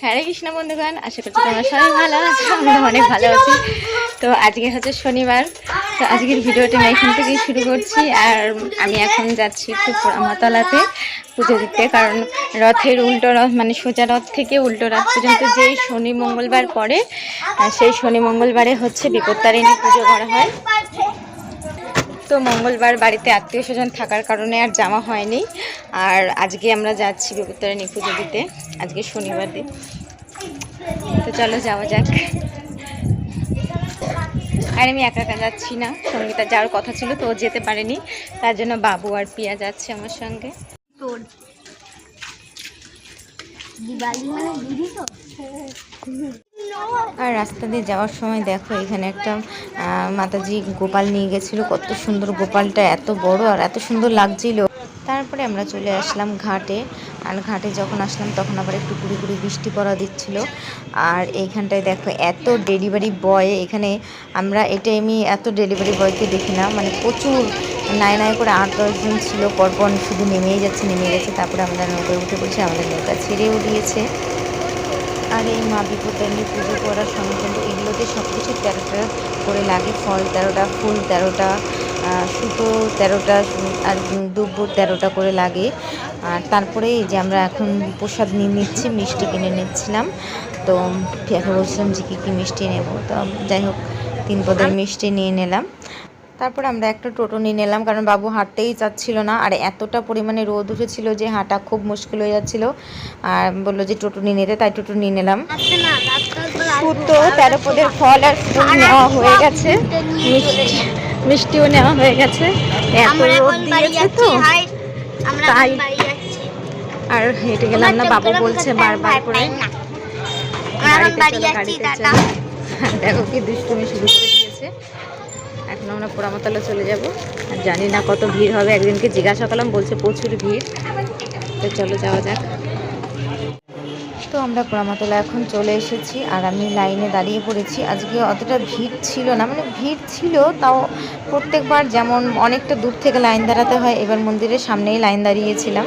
হরে কৃষ্ণ বন্ধুগণ, আশা করছি তোমরা সবাই ভালো আছো, আমরা অনেক ভালো আছি। তো আজকে হচ্ছে শনিবার, তো আজকের ভিডিওটা আমি এখান থেকেই শুরু করছি, আর আমি এখন যাচ্ছি একটু পোড়ামাতলাতে পুজো দিতে, কারণ রথের উল্টো রথ মানে সোজা রথ থেকে উল্টো রথ পর্যন্ত যেই শনি মঙ্গলবার পড়ে সেই শনি মঙ্গলবারে হচ্ছে বিপত্তারিণী পুজো করা হয়। তো মঙ্গলবার বাড়িতে আত্মীয় স্বজন থাকার কারণে আর জামা হয়নি। আর আজকে আমরা যাচ্ছি বিপত্তারিণী পুজো দিতে আজকে শনিবার দিন। তো চলো যাওয়া যাক। আর আমি একা একা যাচ্ছি না সঙ্গীতা যাওয়ার কথা ছিল তো ও যেতে পারেনি, তার জন্য বাবু আর পিয়া যাচ্ছে আমার সঙ্গে। দিওয়ালি মানে দিদি তো? আর রাস্তা দিয়ে যাওয়ার সময় দেখো এখানে একটা মাতাজি গোপাল নিয়ে গেছিল। কত সুন্দর গোপালটা, এত বড় আর এত সুন্দর লাগছিল। তারপরে আমরা চলে আসলাম ঘাটে। আর ঘাটে যখন আসলাম তখন আবার একটু কুড়ি কুড়ি বৃষ্টি পড়া দিচ্ছিল। আর এইখানটায় দেখো এত ডেলিভারি বয়, এখানে আমরা এটা আমি এত ডেলিভারি বয়কে দেখি না। মানে প্রচুর নাই নাই করে আট দশজন ছিল। পরপর শুধু নেমেই যাচ্ছে, নেমে গেছে। তারপরে আমরা নৌকায় উঠে পড়ছি, আমাদের নৌকা ছেড়েও দিয়েছে। আর এই মা বিপদারণী পুজো করার সঙ্গে কিন্তু এগুলোতে সব কিছু তেরোটা করে লাগে ফল তেরোটা ফুল তেরোটা সুতো তেরোটা আর দুব্বর তেরোটা করে লাগে। আর তারপরে এই যে আমরা এখন প্রসাদ নিয়ে নিচ্ছি মিষ্টি কিনে নিচ্ছিলাম। তো এখন বলছিলাম যে কী কী মিষ্টি নেব। তো যাই হোক তিন পদের মিষ্টি নিয়ে নিলাম। তারপর আমরা একটা টোটো নিয়ে নিলাম কারণ বাবু হাঁটতেই চাচ্ছিল না। আর এতটা পরিমাণে রোদ উঠেছিল যে হাঁটা খুব মুশকিল হয়ে যাচ্ছিল। আর বলল যে টোটো নিয়ে নিতে তাই টোটো নিয়ে নিলাম। সুতো তেরো পদের ফল আর ফুল নেওয়া হয়ে গেছে। মিষ্টি মিষ্টিও নেওয়া হয়ে গেছে। এত রোদ দিয়েছে তো। তাই। আর হেঁটে গেলাম না বাবু বলছে বারবার করে। দেখো কি দুষ্টুমি শুরু করে দিয়েছে। এখন আমরা পোড়ামাতলা চলে যাব। আর জানি না কত ভিড় হবে একদিনকে জিজ্ঞাসা করলাম, বলছে প্রচুর ভিড়। তো চলো যাওয়া যাক। তো আমরা পোড়ামাতলা এখন চলে এসেছি আর আমি লাইনে দাঁড়িয়ে পড়েছি। আজকে অতটা ভিড় ছিল না মানে ভিড় ছিল, তাও প্রত্যেকবার যেমন অনেকটা দূর থেকে লাইন দাঁড়াতে হয়, এবার মন্দিরের সামনেই লাইন দাঁড়িয়েছিলাম।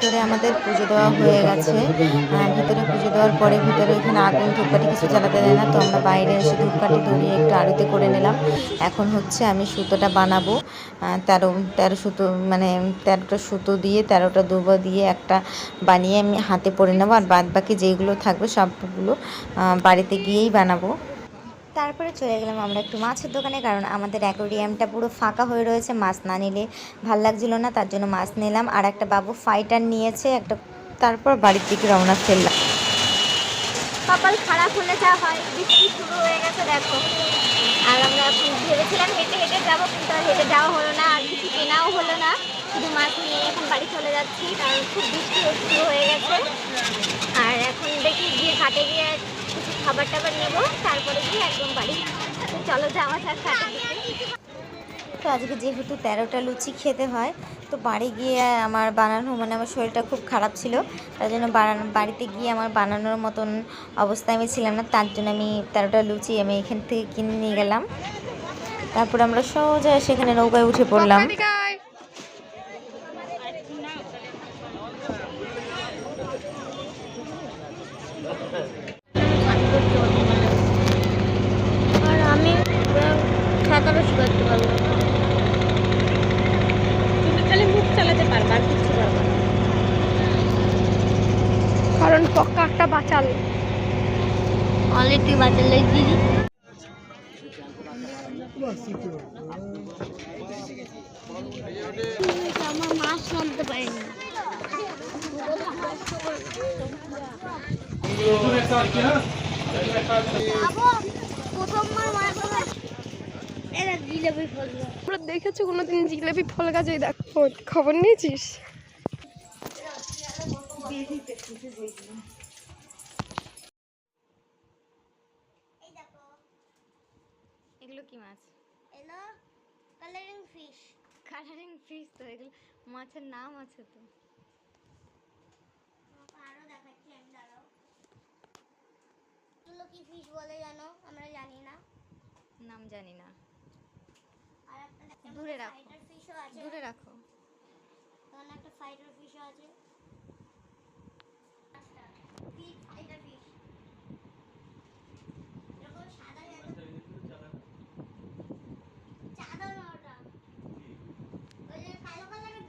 ভিতরে আমাদের পুজো দেওয়া হয়ে গেছে। ভিতরে পুজো দেওয়ার পরে ভিতরে এখানে আগুন, ধূপকাঠি কিছু চালাতে দেয় না, তো আমরা বাইরে এসে ধূপকাঠি ধরিয়ে একটু আরতি করে নিলাম। এখন হচ্ছে আমি সুতোটা বানাবো। তেরো তেরো সুতো মানে তেরোটা সুতো দিয়ে, তেরোটা দুবো দিয়ে একটা বানিয়ে আমি হাতে পরে নেব। আর বাদ বাকি যেইগুলো থাকবে সবগুলো বাড়িতে গিয়েই বানাবো। তারপরে চলে গেলাম আমরা একটু মাছের দোকানে, কারণ আমাদের অ্যাকোরিয়ামটা পুরো ফাঁকা হয়ে রয়েছে, মাছ না নিলে ভালো লাগছিল না, তার জন্য মাছ নিলাম। আর একটা বাবু ফাইটার নিয়েছে, একটা তারপর বাড়ির দিকে রওনা ফেললাম। কপাল খারাপ হলে যা হয়, বৃষ্টি শুরু হয়ে গেছে, দেখো। আর আমরা ভেবেছিলাম হেঁটে হেঁটে যাব, কিন্তু আর হেঁটে যাওয়া হলো না, আর কিছু কেনাও হলো না। শুধু মাছ নিয়ে এখন বাড়ি চলে যাচ্ছি, কারণ খুব বৃষ্টি শুরু হয়ে গেছে। আর এখন দেখি গিয়ে ঘাটে গিয়ে খাবার টাবার নেব তারপরে গিয়ে একদম বাড়ি চলো ঘাটের তো আজকে যেহেতু তেরোটা লুচি খেতে হয় তো বাড়ি গিয়ে আমার বানানো মানে আমার শরীরটা খুব খারাপ ছিল তার জন্য বানানো বাড়িতে গিয়ে আমার বানানোর মতন অবস্থায় আমি ছিলাম না তার জন্য আমি তেরোটা লুচি আমি এখান থেকে কিনে নিয়ে গেলাম তারপর আমরা সোজা সেখানে নৌকায় উঠে পড়লাম সাঁতারও শিখাতে পারব তুমি খালি মুখ চালাতে পারবা আর কিছু পারবা কারণ পক্কা একটা বাঁচাল। তুই বাচ্চালে দিদি আমার মাছ নামতে পারিনি। প্রথমবার মায়ের তোমরা দেখেছ কোনোদিন জিলেবি ফল গাছে দেখো খবর নিয়েছিস? এই দেখো। এগুলো কি মাছ? এলো কালারিং ফিশ কালারিং ফিশ তো এগুলো মাছের নাম আছে তো। আরও দেখাচ্ছি আমি দাঁড়াও। এগুলো কি ফিশ বলে জানো? আমরা জানি না। নাম জানি না। আর একটা দূরে রাখো। ফিশও আছে। দূরে রাখো। এখানে একটা ফাইটার ফিশও আছে। ফাইটার ফিশ এরকম সাদা চাদা ওটা ওই যে কালো কালারের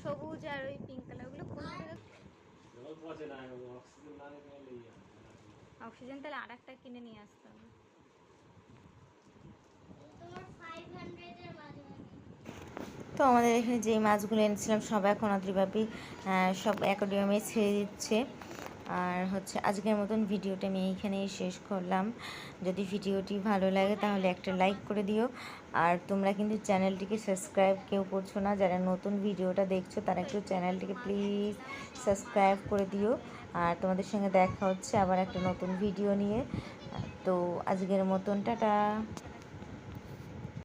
সবুজ আর ওই পিঙ্ক কালার ওগুলো কোন অক্সিজেন তাহলে আর একটা কিনে নিয়ে আসতে হবে। তো আমাদের এখানে যেই মাছগুলো এনেছিলাম সব এখন আদ্রিভাবি সব অ্যাকোডিয়ামে ছেড়ে দিচ্ছে। আর হচ্ছে আজকের মতন ভিডিওটা আমি এইখানেই শেষ করলাম। যদি ভিডিওটি ভালো লাগে তাহলে একটা লাইক করে দিও। আর তোমরা কিন্তু চ্যানেলটিকে সাবস্ক্রাইব কেউ করছ না, যারা নতুন ভিডিওটা দেখছ তারা একটু চ্যানেলটিকে প্লিজ সাবস্ক্রাইব করে দিও। আর তোমাদের সঙ্গে দেখা হচ্ছে আবার একটা নতুন ভিডিও নিয়ে। তো আজকের মতন, টাটা।